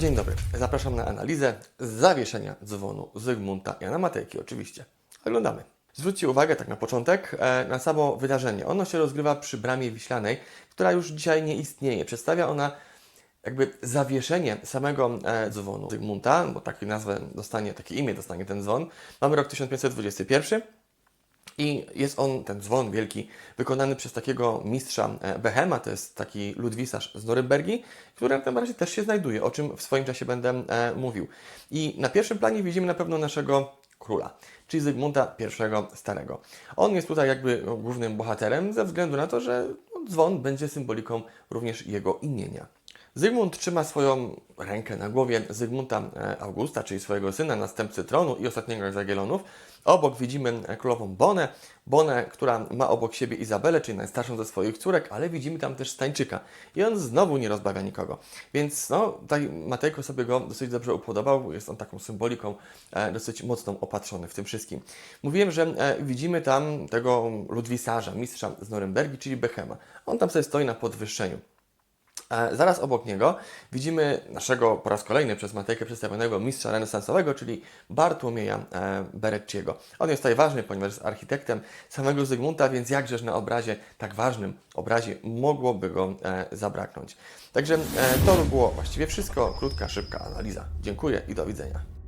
Dzień dobry, zapraszam na analizę zawieszenia dzwonu Zygmunta Jana Matejki oczywiście. Oglądamy. Zwróćcie uwagę tak na początek e, na samo wydarzenie. Ono się rozgrywa przy Bramie Wiślanej, która już dzisiaj nie istnieje. Przedstawia ona jakby zawieszenie samego e, dzwonu Zygmunta, bo taką nazwę dostanie, takie imię dostanie ten dzwon. Mamy rok 1521 i jest on, ten dzwon wielki, wykonany przez takiego mistrza e, Behema, to jest taki ludwisarz z Norymbergi, który jak najbardziej też się znajduje, o czym w swoim czasie będę e, mówił. I na pierwszym planie widzimy na pewno naszego króla, czyli Zygmunta I Starego. On jest tutaj jakby głównym bohaterem ze względu na to, że no, dzwon będzie symboliką również jego imienia. Zygmunt trzyma swoją rękę na głowie Zygmunta e, Augusta, czyli swojego syna, następcy tronu i ostatniego z Jagiellonów. Obok widzimy e, królową Bonę, Bonę, która ma obok siebie Izabelę, czyli najstarszą ze swoich córek, ale widzimy tam też Stańczyka. I on znowu nie rozbawia nikogo. Więc no, tutaj Matejko sobie go dosyć dobrze upodobał, jest on taką symboliką e, dosyć mocną opatrzony w tym wszystkim. Mówiłem, że widzimy tam tego ludwisarza, mistrza z Norymbergi, czyli Behema. On tam sobie stoi na podwyższeniu. E, Zaraz obok niego widzimy naszego po raz kolejny przez Matejkę przedstawionego mistrza renesansowego, czyli Bartłomieja e, Berecciego. On jest tutaj ważny, ponieważ jest architektem samego Zygmunta, więc jakżeż na obrazie, tak ważnym obrazie, mogłoby go e, zabraknąć. Także to by było właściwie wszystko. Krótka, szybka analiza. Dziękuję i do widzenia.